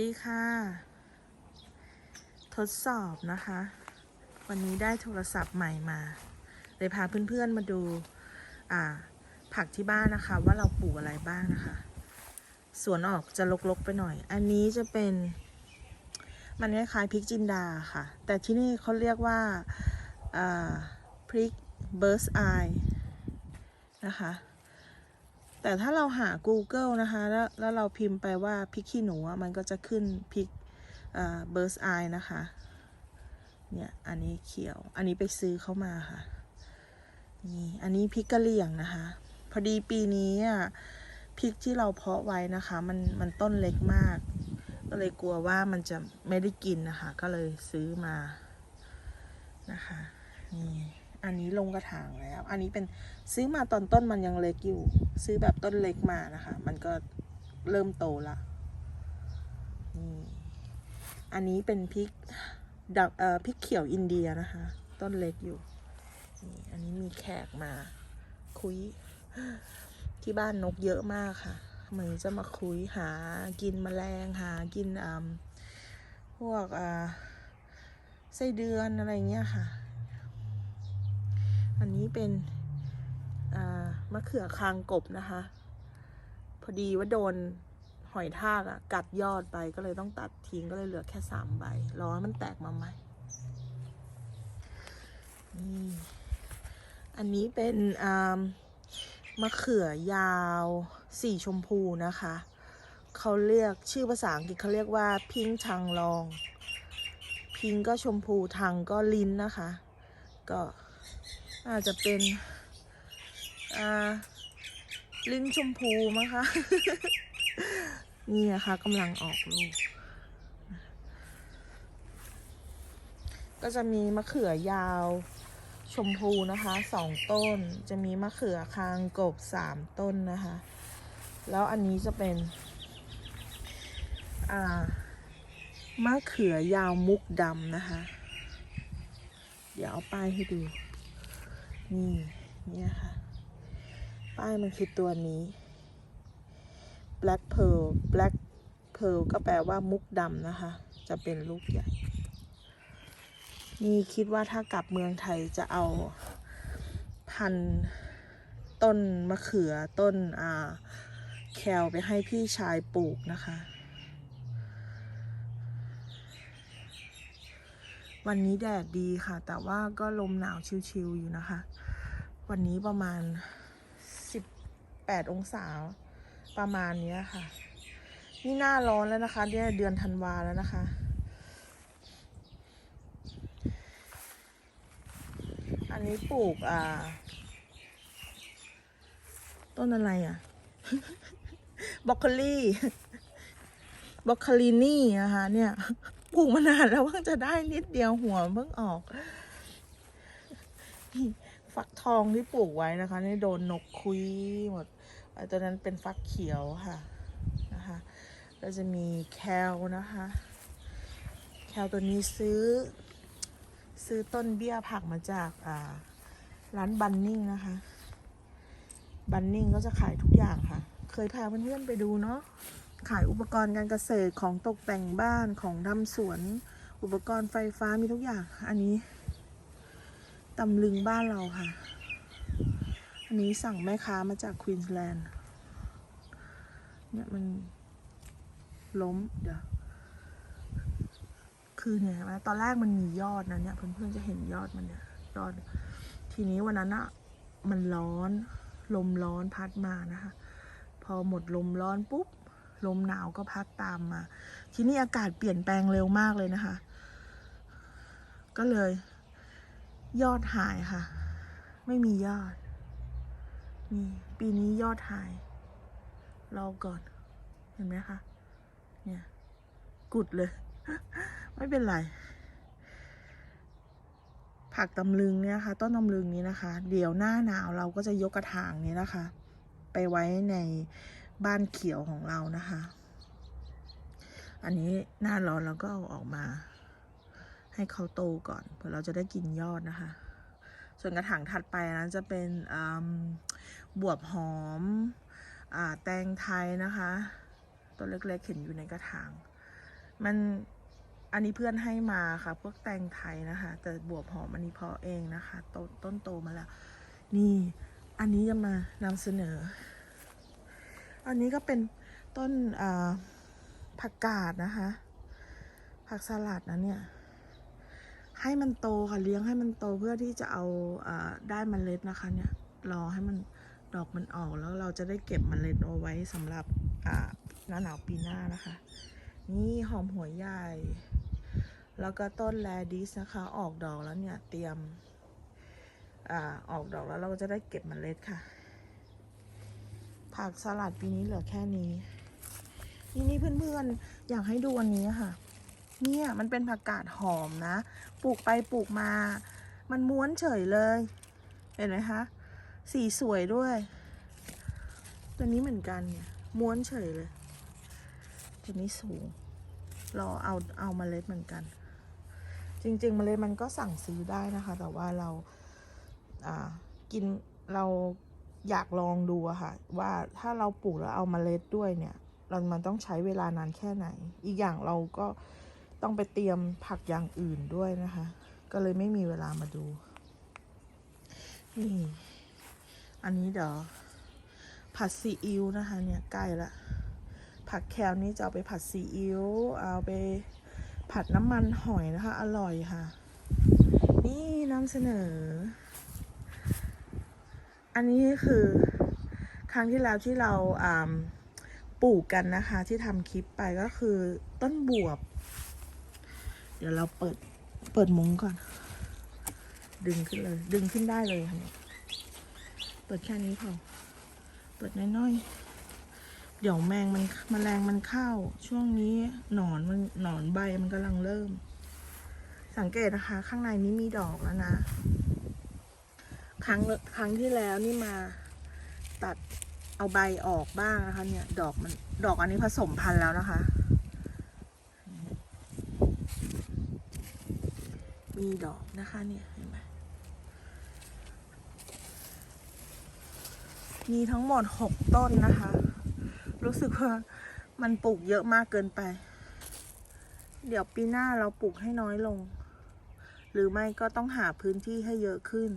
ดีค่ะ ทดสอบนะคะ วันนี้ได้โทรศัพท์ใหม่มา เลยพาเพื่อนๆมาดู อ่า ผักที่บ้านนะคะ ว่าเราปลูกอะไรบ้างนะคะ สวนออกจะลกๆไปหน่อย อันนี้จะเป็น มันคล้ายๆพริกจินดาค่ะ แต่ที่นี่เขาเรียกว่า อ่า พริกเบิร์สไอนะคะ แต่ถ้าเราหา Google นะคะ แล้วแล้วเราพิมพ์ไปว่าพริกขี้หนูมันก็จะขึ้นพริกเบิร์สไอนะคะ เนี่ย อันนี้เขียว อันนี้ไปซื้อเข้ามาค่ะ นี่ อันนี้พริกกะเหรี่ยงนะคะ พอดีปีนี้อะพริกที่เราเพาะไว้นะคะ มันมันต้นเล็กมาก ก็เลยกลัวว่ามันจะไม่ได้กินนะคะ ก็เลยซื้อมานะคะ นี่ อันนี้ลงกระถางแล้ว อันนี้เป็นซื้อมาตอนต้นมันยังเล็กอยู่ ซื้อแบบต้นเล็กมานะคะ มันก็เริ่มโตละนี่อันนี้เป็นพริกดักเอ่อพริกเขียวอินเดียนะคะ ต้นเล็กอยู่นี่อันนี้มีแขกมา คุย ที่บ้านนกเยอะมากค่ะเหมือนจะมาคุยหากินแมลงหากินอ่าพวกอ่าไส้เดือนอะไรเงี้ยค่ะ อันนี้เป็นมะเขือคางกบนะคะ พอดีว่าโดนหอยทากอะกัดยอดไปก็เลยต้องตัดทิ้งก็เลยเหลือแค่สามใบรอให้มันแตกมาใหม่นี่อันนี้เป็นมะเขือยาวสีชมพูนะคะ เขาเรียกชื่อภาษาอังกฤษเขาเรียกว่าพิงชังลอง พิงก็ชมพูทังก็ลิ้นนะคะ ก็ อาจจะเป็นลิ้นชมพูมั้งคะ นี่นะคะกำลังออกลูก ก็จะมีมะเขือยาวชมพูนะคะสองต้น จะมีมะเขือคางกบสามต้นนะคะ แล้วอันนี้จะเป็นมะเขือยาวมุกดำนะคะ เดี๋ยวเอาป้ายให้ดู นี่เนี่ยค่ะ ป้ายมันคือตัวนี้ black pearl black pearl ก็แปลว่ามุกดำนะคะ จะเป็นลูกใหญ่ นี่คิดว่าถ้ากลับเมืองไทยจะเอาพันต้นมะเขือต้นอ่าแคลไปให้พี่ชายปลูกนะคะ วันนี้แดดดีค่ะ แต่ว่าก็ลมหนาวชิวๆอยู่นะคะ วันนี้ประมาณ 18 องศา ประมาณนี้ค่ะ นี่หน้าร้อนแล้วนะคะเนี่ยเดือนธันวาแล้วนะคะ อันนี้ปลูกอ่า ต้นอะไรอะบรอกโคลีบรอกคลีนี่นะคะ เนี่ยปลูกมานานแล้วเพิ่งจะได้นิดเดียวหัวเพิ่งออก ฟักทองที่ปลูกไว้นะคะ นี่โดนนกคุยหมดไอ้ตัวนั้นเป็นฟักเขียวค่ะนะคะก็จะมีแคลนะคะ แคลตัวนี้ซื้อ ซื้อต้นเบี้ยผักมาจากอ่าร้านบันนิ่งนะคะ บันนิ่งก็จะขายทุกอย่างค่ะ เคยพาเพื่อนๆไปดูเนาะขายอุปกรณ์การเกษตรของตกแต่งบ้านของทำสวน อุปกรณ์ไฟฟ้ามีทุกอย่าง อันนี้ ตำลึงบ้านเราค่ะ อันนี้สั่งแม่ค้ามาจากควีนสแลนด์ เนี่ยมันล้มเดี๋ยว คือเนี่ยนไหมตอนแรกมันมียอดนะเนี่ยเพื่อนๆจะเห็นยอดมันเนี่ยยอด ทีนี้วันนั้นอะมันร้อน ลมร้อนพัดมานะคะ พอหมดลมร้อนปุ๊บ ลมหนาวก็พัดตามมา ทีนี้อากาศเปลี่ยนแปลงเร็วมากเลยนะคะ ก็เลย ยอดหายค่ะ ไม่มียอด นี่ ปีนี้ยอดหายรอก่อน เห็นไหมคะ เนี่ย กุดเลย ไม่เป็นไร ผักตำลึงเนี่ยค่ะ ต้นตำลึงนี้นะคะ เดี๋ยวหน้าหนาวเราก็จะยกกระถางนี้นะคะ ไปไว้ในบ้านเขียวของเรานะคะ อันนี้หน้าร้อนเราก็เอาออกมา ให้เขาโตก่อนเพื่อเราจะได้กินยอดนะคะ ส่วนกระถางถัดไปนั้นจะเป็นบวบหอมอแตงไทยนะคะ ตัวเล็กๆเห็นอยู่ในกระถาง มันอันนี้เพื่อนให้มาค่ะ พวกแตงไทยนะคะ แต่บวบหอมอันนี้เพาะเองนะคะตนต้นโตมาแล้ว นี่อันนี้จะมานำเสนอ อันนี้ก็เป็นต้นผักกาดนะคะ ผักสลัดนะเนี่ย ให้มันโตค่ะเลี้ยงให้มันโตเพื่อที่จะเอาอได้มเมล็ดนะคะเนี่ยรอให้มันดอกมันออกแล้วเราจะได้เก็บมเมล็ดเอาไว้สำหรับหน้าหนาวปีหน้านะคะ นี่หอมหัวใหญ่ แล้วก็ต้นแลดิสนะคะออกดอกแล้วเนี่ยเตรียมอออกดอกแล้วเราก็จะได้เก็บมเมล็ดค่ะ ผักสลัดปีนี้เหลือแค่นี้นี่นี่เพื่อนๆ อยากให้ดูอันนี้ค่ะ เนี่ยมันเป็นผักกาดหอมนะ ปลูกไปปลูกมา มันม้วนเฉยเลย เห็นไหมคะ สีสวยด้วยตัวนี้เหมือนกันเนี่ย ม้วนเฉยเลย ตัวนี้สูง รอเอาเอามาเล็ดเหมือนกัน จริงๆเมล็ดมันก็สั่งซื้อได้นะคะ แต่ว่าเราอ่ากินเราอยากลองดูอะค่ะ ว่าถ้าเราปลูกแล้วเอาเมล็ดด้วยเนี่ยเรามันต้องใช้เวลานานแค่ไหน อีกอย่างเราก็ ต้องไปเตรียมผักอย่างอื่นด้วยนะคะ ก็เลยไม่มีเวลามาดู นี่ อันนี้เดี๋ยวผัดซีอิ๊วนะคะ เนี่ยใกล้ละผักแคลนี้จะเอาไปผัดซีอิ๊วเอาไปผัดน้ำมันหอยนะคะ อร่อยค่ะ นี่นำเสนอ อันนี้คือครั้งที่แล้วที่เราปลูกกันนะคะ ที่ทำคลิปไปก็คือต้นบวบ ดี๋ยวเราเปิดเปิดมุ้งก่อน ดึงขึ้นเลย ดึงขึ้นได้เลยค่ะเปิดแค่นี้พอเปิดน้อยๆ เดี๋ยวแมงมันมแมลงมันเข้า ช่วงนี้หนอนมันหนอนใบมันกำลังเริ่ม สังเกตนะคะ ข้างในนี้มีดอกแล้วนะ ครั้งครั้งที่แล้วนี่มาตัดเอาใบออกบ้างนะคะ เนี่ย ดอกมันดอกอันนี้ผสมพันธุ์แล้วนะคะ มีดอกนะคะเนี่ยเห็นไหมมีทั้งหมดหกต้นนะคะ รู้สึกว่ามันปลูกเยอะมากเกินไป เดี๋ยวปีหน้าเราปลูกให้น้อยลง หรือไม่ก็ต้องหาพื้นที่ให้เยอะขึ้น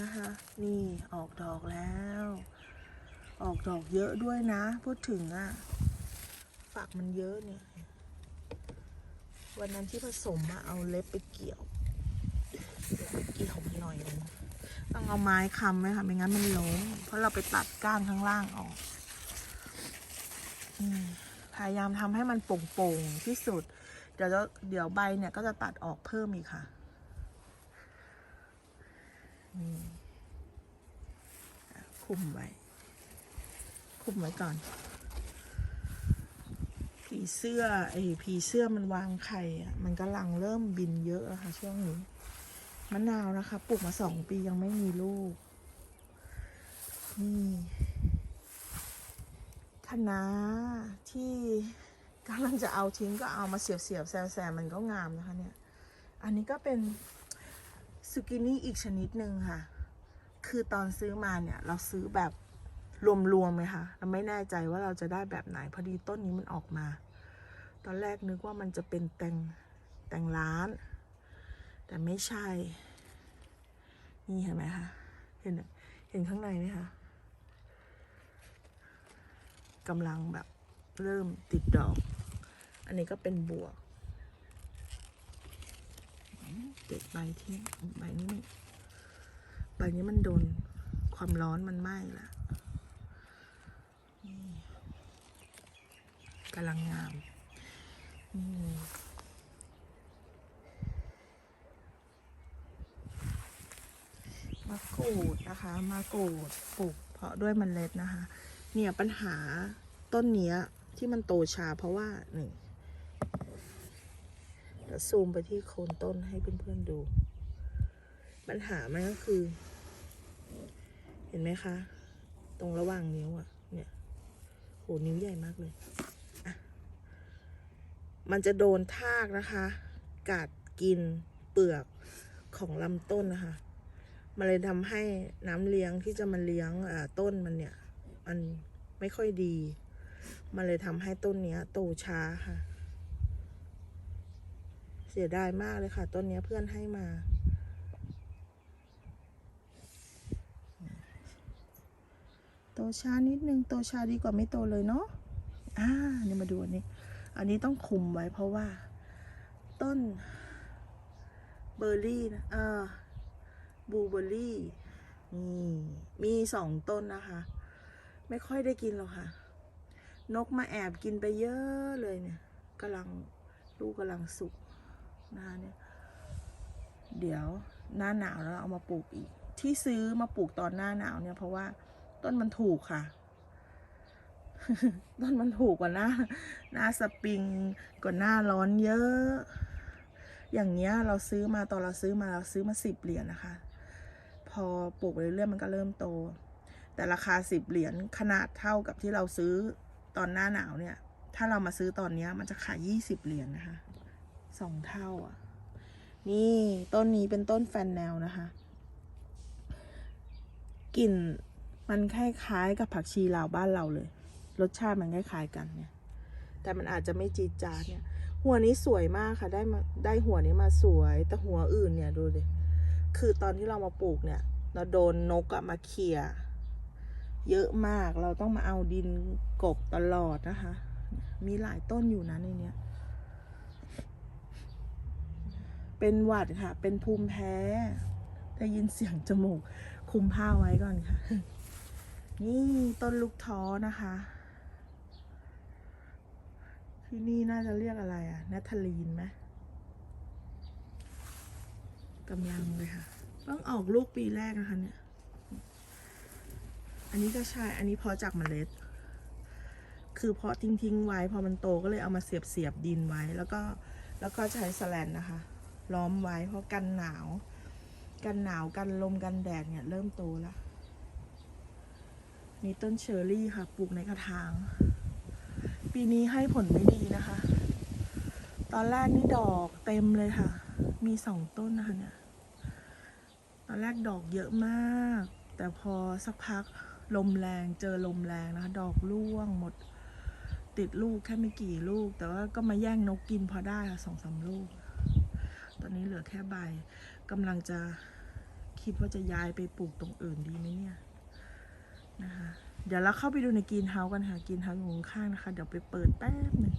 นะคะ นี่ออกดอกแล้ว ออกดอกเยอะด้วยนะ พูดถึงอะฝักมันเยอะเนี่ย วันนั้นที่ผสมอะเอาเล็บไปเกี่ยวเกี่ยวมันหน่อยนึงต้องเอาไม้ค้ำไว้ค่ะ ไม่งั้นมันล้มเพราะเราไปตัดก้านข้างล่างออกพยายามทำให้มันโป่งๆที่สุด เดี๋ยวเดี๋ยวใบเนี่ยก็จะตัดออกเพิ่มอีกค่ะคุมไว้ คุมไว้ก่อน ผีเสื้อไอ้ผีเสื้อมันวางไข่อะมันกำลังเริ่มบินเยอะอะค่ะ ช่วงนี้มะนาวนะคะปลูกมาสองปียังไม่มีลูก นี่คะน้าที่กำลังจะเอาทิ้งก็เอามาเสียบเสียบๆแซมแซมๆมันก็งามนะคะเนี่ย อันนี้ก็เป็นซูกินี่อีกชนิดหนึ่งค่ะ คือตอนซื้อมาเนี่ย เราซื้อแบบ รวมๆไหมคะเราไม่แน่ใจว่าเราจะได้แบบไหนพอดีต้นนี้มันออกมา ตอนแรกนึกว่ามันจะเป็นแตงแตงร้าน แต่ไม่ใช่ นี่เห็นไหมคะเห็นเห็นข้างในไหมคะกำลังแบบเริ่มติดดอก อันนี้ก็เป็นบวกเด็ดใบทิ้งใบนี้ใบนี้มันโดนความร้อนมันไหม้ละ กำลังงามนี่มะกรูดนะคะมะกรูดปลูกเพาะด้วยเมันเล็ดนะคะ เนี่ยปัญหาต้นเนี้ยที่มันโตช้าเพราะว่าหนึ่งเดี๋ยวซูมไปที่โคนต้นให้เพื่อนๆดู ปัญหามันก็คือ เห็นไหมคะ ตรงระหว่างนิ้วอะเนี่ยโหนิ้วใหญ่มากเลย มันจะโดนทากนะคะ กัดกินเปลือกของลำต้นนะคะ มันเลยทำให้น้ำเลี้ยงที่จะมาเลี้ยงต้นมันเนี่ย มันไม่ค่อยดี มันเลยทำให้ต้นเนี้ยโตช้าค่ะ เสียดายมากเลยค่ะ ต้นเนี้ยเพื่อนให้มา โตช้านิดนึง โตช้าดีกว่าไม่โตเลยเนาะ อ่า นี่มาดูอันนี้ อันนี้ต้องคุมไว้เพราะว่า ต้นเบอร์รี่นะเออบูเบอร์รี่นี่มีสองต้นนะคะ ไม่ค่อยได้กินหรอกค่ะ นกมาแอบกินไปเยอะเลยเนี่ยกำลังลูกกำลังสุกนะคะเนี่ยเดี๋ยวหน้าหนาวแล้วเอามาปลูกอีก ที่ซื้อมาปลูกตอนหน้าหนาวเนี่ยเพราะว่าต้นมันถูกค่ะ ต้นมันถูกกว่าหน้า หน้าสปริงกว่าหน้าร้อนเยอะ อย่างเงี้ยเราซื้อมาตอนเราซื้อมาเราซื้อมาสิบเหรียญนะคะ พอปลูกไปเรื่อยๆมันก็เริ่มโต แต่ราคาสิบเหรียญขนาดเท่ากับที่เราซื้อตอนหน้าหนาวเนี่ย ถ้าเรามาซื้อตอนเนี้ยมันจะขายยี่สิบเหรียญนะคะสองเท่าอะ นี่ต้นนี้เป็นต้นแฟนแนวนะคะกลิ่นมันคล้ายๆกับผักชีลาวบ้านเราเลย รสชาติมันคล้ายๆกันเนี่ย แต่มันอาจจะไม่จีดจาดเนี่ย หัวนี้สวยมากค่ะ ได้มาได้หัวนี้มาสวย แต่หัวอื่นเนี่ยดูดิ คือตอนที่เรามาปลูกเนี่ย เราโดนนกอะมาเขี่ยเยอะมาก เราต้องมาเอาดินกบตลอดนะคะ มีหลายต้นอยู่นะในเนี้ย เป็นหวัดค่ะ เป็นภูมิแพ้ ได้ยินเสียงจมูก คุมผ้าไว้ก่อนค่ะ นี่ต้นลูกท้อนะคะ ที่นี่น่าจะเรียกอะไรอะนัทลีนไหมกำลังเลยค่ะเพิ่งออกลูกปีแรกนะคะเนี่ย อันนี้ก็ใช่ อันนี้เพาะจากเมล็ด คือเพาะทิ้งๆไว้ พอมันโตก็เลยเอามาเสียบเสียบๆดินไว้ แล้วก็แล้วก็ใช้สแลนนะคะ ล้อมไว้เพราะกันหนาว กันหนาวกันลมกันแดดเนี่ยเริ่มโตแล้วมีต้นเชอร์รี่ค่ะ ปลูกในกระถาง ปีนี้ให้ผลไม่ดีนะคะ ตอนแรกนี่ดอกเต็มเลยค่ะ มีสองต้นนะคะเนี่ย ตอนแรกดอกเยอะมาก แต่พอสักพักลมแรงเจอลมแรงนะคะ ดอกร่วงหมด ติดลูกแค่ไม่กี่ลูก แต่ว่าก็มาแย่งนกกินพอได้ค่ะสองสามลูก ตอนนี้เหลือแค่ใบกำลังจะคิดว่าจะย้ายไปปลูกตรงอื่นดีไหมเนี่ยนะคะ เดี๋ยวเราเข้าไปดูในกรีนเฮาส์กันค่ะกรีนเฮาส์อยู่ข้างๆนะคะ เดี๋ยวไปเปิดแป๊บหนึ่ง